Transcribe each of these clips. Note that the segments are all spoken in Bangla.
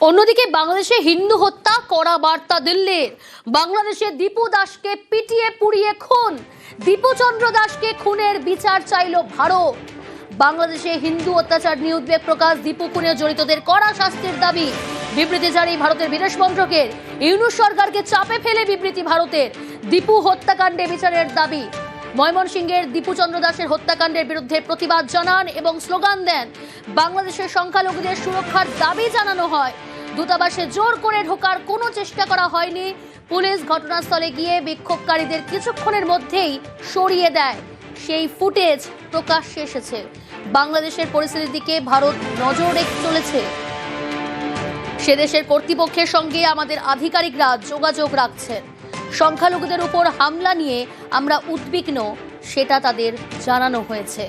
অন্যদিকে বাংলাদেশে হিন্দু হত্যা করা বার্তা দিল্লির। বাংলাদেশে দীপু দাসকে পিটিয়ে পুড়িয়ে খুন। দীপুচন্দ্র দাসকে খুনের বিচার চাইল ভারত। বাংলাদেশে হিন্দু অত্যাচার নিয়ে উদ্বেগ প্রকাশ, দীপু খুনে জড়িতদের কড়া শাস্তির দাবি। বিবৃতি জারি ভারতের বিদেশ মন্ত্রকের ইউনুস সরকারকে চাপে ফেলে বিবৃতি ভারতের। দীপু হত্যাকাণ্ডে বিচারের দাবি। ময়মনসিংহের দীপুচন্দ্র দাসের হত্যাকাণ্ডের বিরুদ্ধে প্রতিবাদ জানান এবং স্লোগান দেন, বাংলাদেশের সংখ্যালঘুদের সুরক্ষার দাবি জানানো হয়। দূতাবাসে জোর করে ঢোকার কোনো চেষ্টা করা হয়নি। পুলিশ ঘটনাস্থলে গিয়ে বিক্ষোভকারীদের কিছুক্ষণের মধ্যেই সরিয়ে দেয়। সেই ফুটেজ প্রকাশ্যে এসেছে। বাংলাদেশের পরিস্থিতির দিকে ভারত নজর রেখে চলেছে। সে দেশের কর্তৃপক্ষের সঙ্গে আমাদের আধিকারিকরা যোগাযোগ রাখছেন। সংখ্যালঘুদের উপর হামলা নিয়ে আমরা উদ্বিগ্ন, সেটা তাদের জানানো হয়েছে।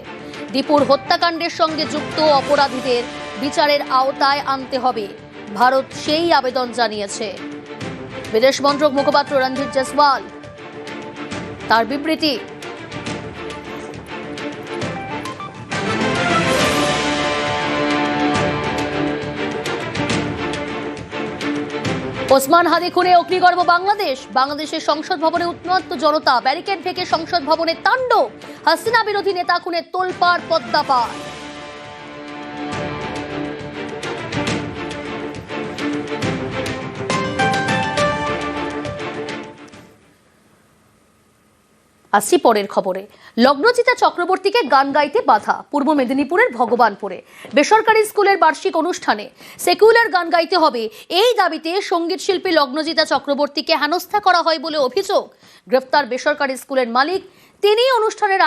দীপুর হত্যাকাণ্ডের সঙ্গে যুক্ত অপরাধীদের বিচারের আওতায় আনতে হবে। ভারত সেই আবেদন জানিয়েছে। বিদেশ মন্ত্রক মুখপাত্র রঞ্জিত জয়সওয়াল তার বিবৃতি ওসমান হাদি খুনে অগ্নিগর্ভ বাংলাদেশ। বাংলাদেশের সংসদ ভবনে উন্মত্ত জনতা, ব্যারিকেড ভেঙে সংসদ ভবনে তাণ্ডব। হাসিনা বিরোধী নেতা খুনে তোলপাড় পদ্মাপাড়। আসছি পরের খবরে। লগ্নজিতা চক্রবর্তীকে গান গাইতে বাধা, পূর্ব মেদিনীপুরের ভগবানপুরে। বেসরকারি স্কুলের বার্ষিক অনুষ্ঠানে সেকুলার গান গাইতে হবে। এই দাবিতে সংগীত শিল্পী লগ্নজিতা চক্রবর্তীকে হেনস্থা করা হয় বলে অভিযোগ। গ্রেফতার বেসরকারি স্কুলের মালিক তিনি অনুষ্ঠানের